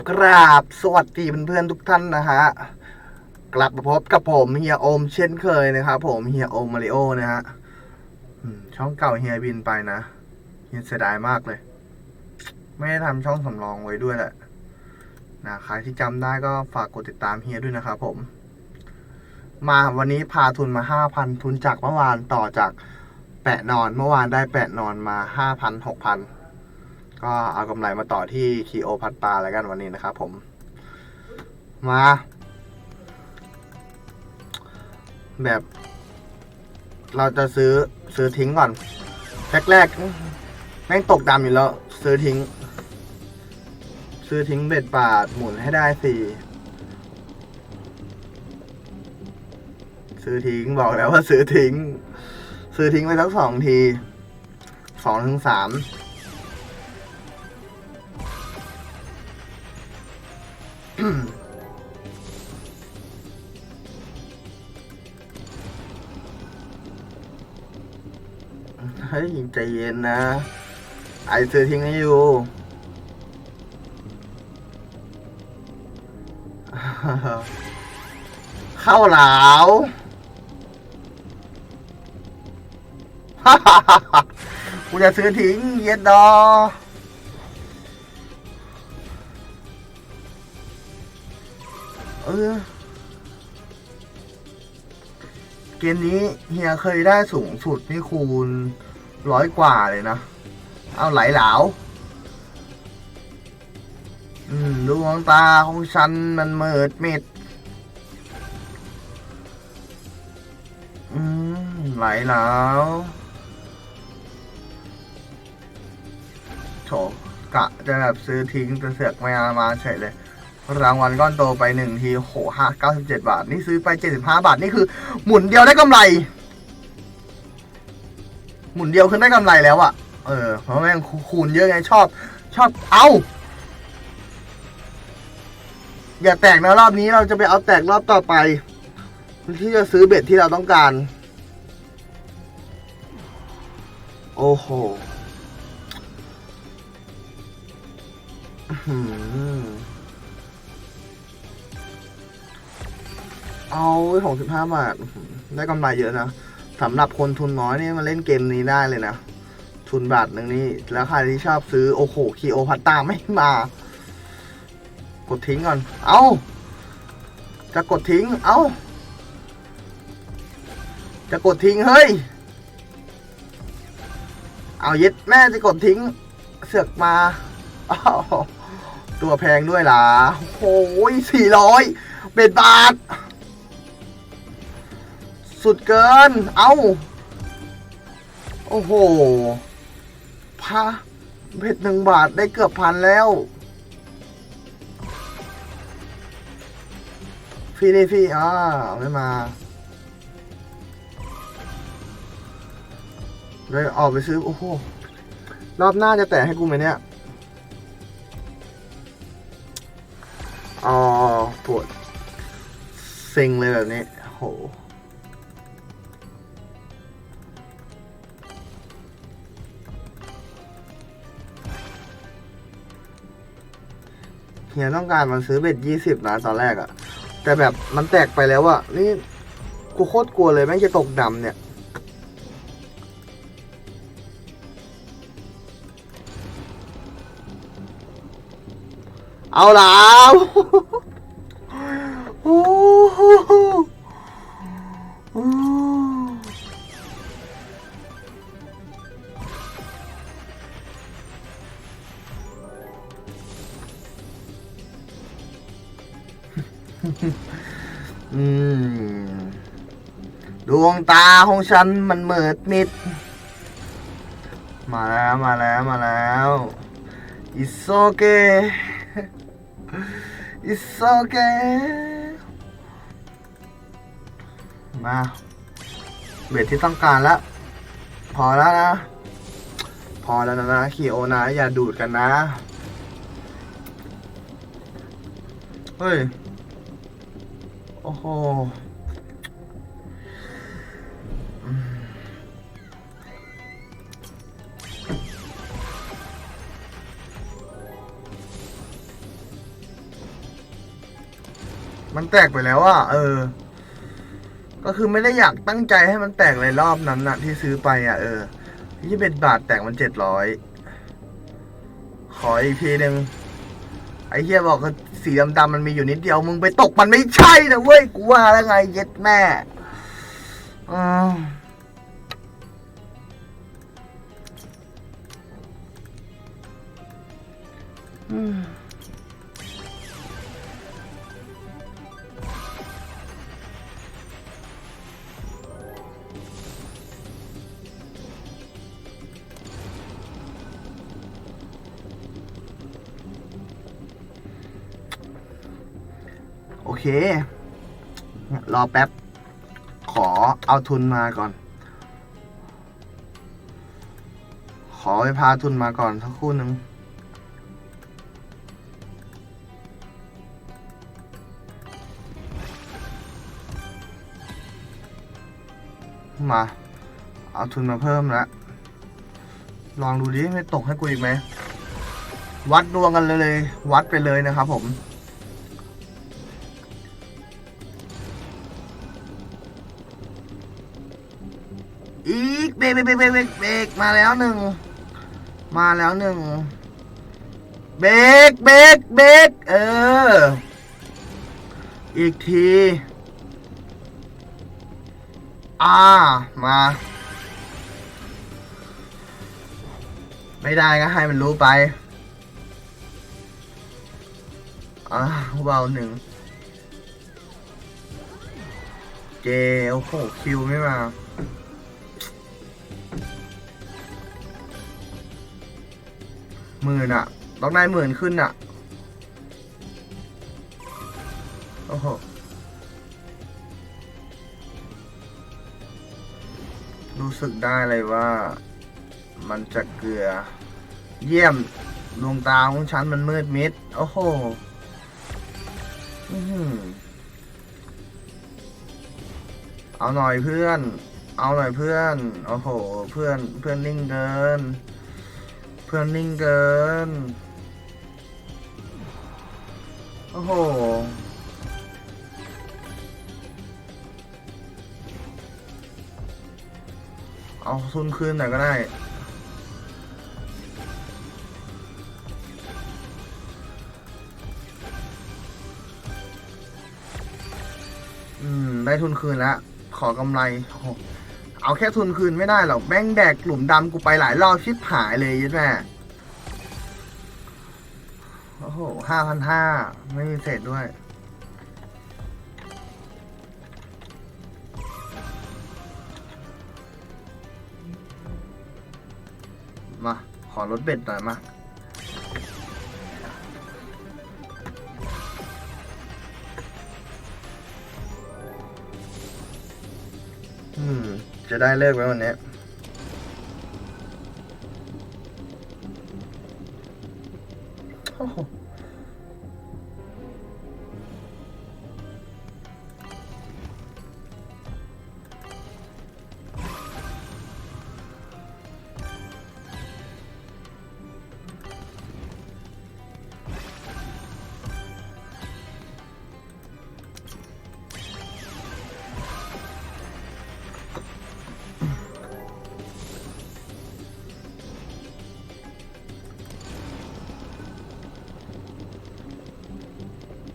กราบสวัสดีเพื่อนๆทุกท่านนะฮะ กลับมาพบกับผมเฮียโอมเช่นเคยนะครับผมเฮียโอมมาริโอนะฮะช่องเก่าเฮียบินไปนะเฮียเสียดายมากเลย ไม่ได้ทำช่องสำรองไว้ด้วยแหละนะใครที่จำได้ก็ฝากกดติดตามเฮียด้วยนะครับผม มาวันนี้พาทุนมาห้าพันทุนจากเมื่อวานต่อจากแปะนอนเมื่อวานได้แปะนอนมาห้าพันหกพัน ก็เอากำไรมาต่อที่คีโอพัดปลาแล้วกันวันนี้นะครับผม มา แบบ เราจะซื้อซื้อทิ้งก่อน แรกๆแม่งตกดำอยู่แล้ว ซื้อทิ้ง ซื้อทิ้งเบ็ดบาทหมุนให้ได้สี่ซื้อทิ้งบอกแล้วว่าซื้อทิ้ง ซื้อทิ้งไปสักสองทีสองถึงสาม เฮ้ยใจเย็นนะ ไอซื้อทิ้งให้อยู่เข้าเหลาวกูจะซื้อทิ้งเย็ดดอ ออเกมนี้เฮียเคยได้สูงสุดนี่คูณร้อยกว่าเลยนะ เอาไหลเหลาอืมดวงตาของฉันมันเมิดมิดอืมไหลเหลาโถกะจะแบบซื้อทิ้งแต่เสือกไม่เอามาเฉยเลย รางวัลก้อนโตไปหนึ่งทีโหห้าเก้าสิบเจ็ดบาท นี่ซื้อไปเจ็ดสิบห้าบาท นี่คือ หมุนเดียวได้กำไร หมุนเดียวคือได้กำไรแล้วอะเออ เพราะแม่งคูณเยอะไงชอบ ชอบเอาอย่าแตกนะรอบนี้เราจะไปเอาแตกรอบต่อไป ที่จะซื้อเบ็ดที่เราต้องการ โอ้โห เอาหกสิบห้าบาท ได้กำไรเยอะนะสำหรับคนทุนน้อยนี่มาเล่นเกมนี้ได้เลยนะ ทุนบาทหนึ่งนี่ แล้วใครที่ชอบซื้อ โอ้โหคีโอพัตตาไม่มา กดทิ้งก่อน เอาจะกดทิ้ง เอาจะกดทิ้ง เฮ้ย เอาย็ดแม่จะกดทิ้ง เสือกมาอาตัวแพงด้วยล่ะโอ้ยสี่ร้อยเบ็ดบาท สุดเกิน เอาโอ้โหพาเบ็ดหนึ่งบาทได้เกือบพันแล้วฟรีนี่ฟรีอ่าไม่มาเลยออกไปซื้อ โอ้โห รอบหน้าจะแตะให้กูไหมเนี่ยอ๋อปวดเซ็งเลยแบบนี้โห เฮียต้องการมันซื้อเบ็ดยี่สิบนะตอนแรกอะแต่แบบมันแตกไปแล้วอะนี่กูโคตรกลัวเลยแม่งจะตกดำเนี่ย เอาแล้ว ดวงตาของฉันมันเหมิดมิด มาแล้วมาแล้วมาแล้ว It's okay It's okay มาเบ็ดที่ต้องการแล้ว พอแล้วนะ พอแล้วนะนะขี่โอนะ อย่าดูดกันนะ เฮ้ย โอ้โหมันแตกไปแล้วอะเออ ก็คือไม่ได้อยากตั้งใจให้มันแตกเลยรอบนั้นน่ะที่ซื้อไปอะเออยี่เป็นบาทแตกมันเจ็ดร้อยขออีกทีหนึ่งไอ้เหี้ยบอกว่า สีดำๆมันมีอยู่นิดเดียวมึงไปตกมันไม่ใช่นะเว้ยกูว่าแล้วไงเย็ดแม่อ้า โอเค รอแป๊บ ขอเอาทุนมาก่อน ขอไปพาทุนมาก่อนสักครู่หนึ่งมา เอาทุนมาเพิ่มแล้วลองดูดิไม่ตกให้กูอีกไหม วัดดวงกันเลยเลยวัดไปเลยนะครับผม เบรกเบรกเบรกเบรกเบกมาแล้วหนึ่งมาแล้วหนึ่งเบรกเบรกเบรกเออ อีกทีอ่ามา ไม่ได้ก็ให้มันรู้ไปอ่าเบาหนึ่งเจโอ้โหคิวไม่มา หมื่นอะต้องได้หมื่นขึ้นอะโอ้โหรู้สึกได้เลยว่า มันจะเกลือ เยี่ยมดวงตาของฉันมันมืดมิด โอ้โหอื้อหือเอาหน่อยเพื่อน เอาหน่อยเพื่อน โอ้โห เพื่อนเพื่อนนิ่งเกิน พื่อนนิ่งเกิน โอ้โห เอาทุนคืนหน่อยก็ได้อืมได้ทุนคืนแล้ว ขอกำไรโอ้โห เอาแค่ทุนคืนไม่ได้หรอกแม่งแดกกลุ่มดำกูไปหลายรอบชิบหายเลยยัดแม่โอ้โหห้าพันห้าไม่มีเศษด้วย มา ขอลดเบ็ดหน่อยมาอืม จะได้เลิกไหมวันนี้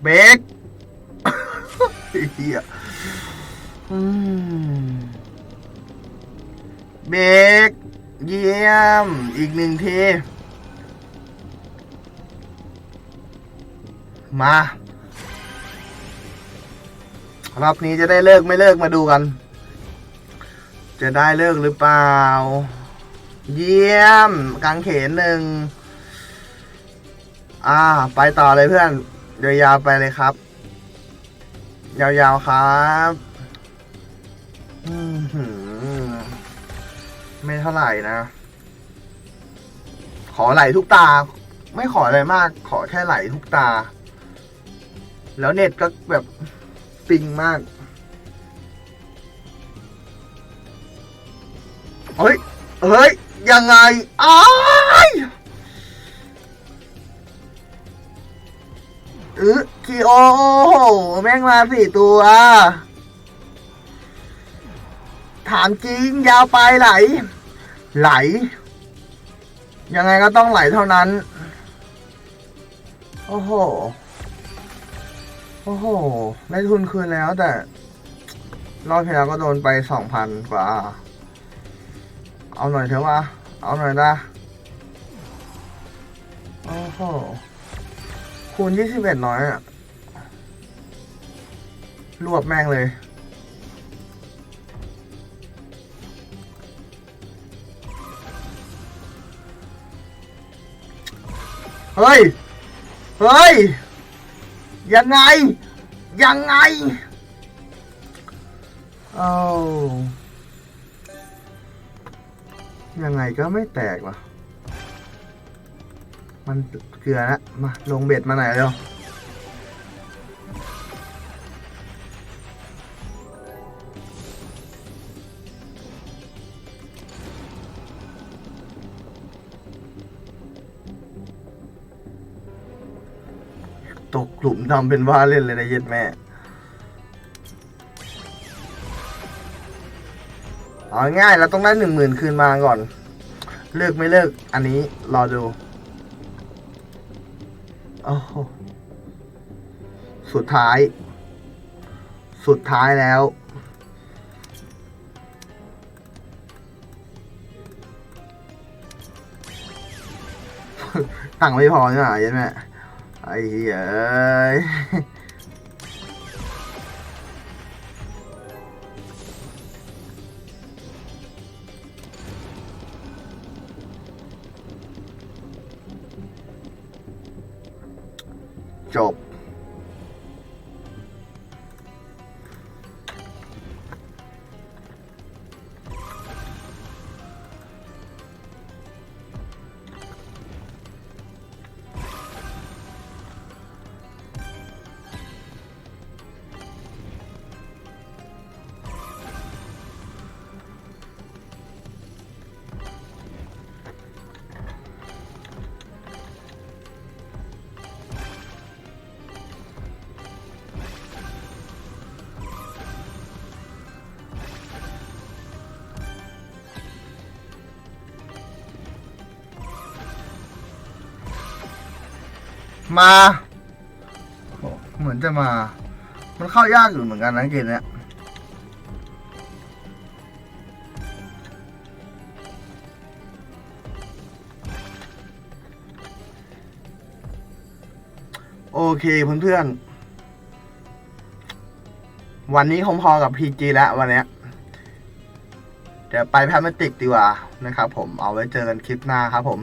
เบรกเฮียอืมเบรกเยี่ยม อีกหนึ่งที มารอบนี้จะได้เลิกไม่เลิกมาดูกัน จะได้เลิกหรือเปล่า เยี่ยมกางเขนหนึ่ง อ่า ไปต่อเลยเพื่อน ยาวๆไปเลยครับ ยาวๆครับไม่เท่าไหร่นะ ขอไหลทุกตา ไม่ขออะไรมาก ขอแค่ไหลทุกตา แล้วเน็ตก็แบบปิงมากเฮ้ย เฮ้ย ยังไง อ้า ยอือคีโอโอ้โหแม่งมาสี่ตัว ถามจริงยาวไปไหล ไหล ยังไงก็ต้องไหลเท่านั้น โอ้โห โอ้โห ได้ทุนคืนแล้วแต่รอบที่แล้วก็โดนไปสองพันกว่า เอาหน่อยเถอะวะ เอาหน่อยนะโอ้โห คูณยี่สิบเอ็ดน้อยอะรวบแม่งเลย เฮ้ย เฮ้ย ยังไง ยังไง เอายังไงก็ไม่แตกว่ะ มันเกลือแล้วมาลงเบ็ดมาไหนอยเร็วตกกลุ่มทำเป็นว่าเล่นเลยนะเย็ดแม่ เอาง่ายเราต้องได้หนึ่งหมื่นคืนมาก่อน เลิกไม่เลิก อันนี้รอดู อ้โหสุดท้าย สุดท้ายแล้ว ตังไม่พอใช่ไหมยันแม่ไอ้เหี้ย เมาโอ้เหมือนจะมา มันเข้ายากอยู่เหมือนกันนะเกมเนี้ยโอเคเพื่อนๆ วันนี้คงพอกับ PG แล้ววันนี้ เดี๋ยวไปแพมเมติกดีกว่านะครับผม เอาไว้เจอกันคลิปหน้าครับผม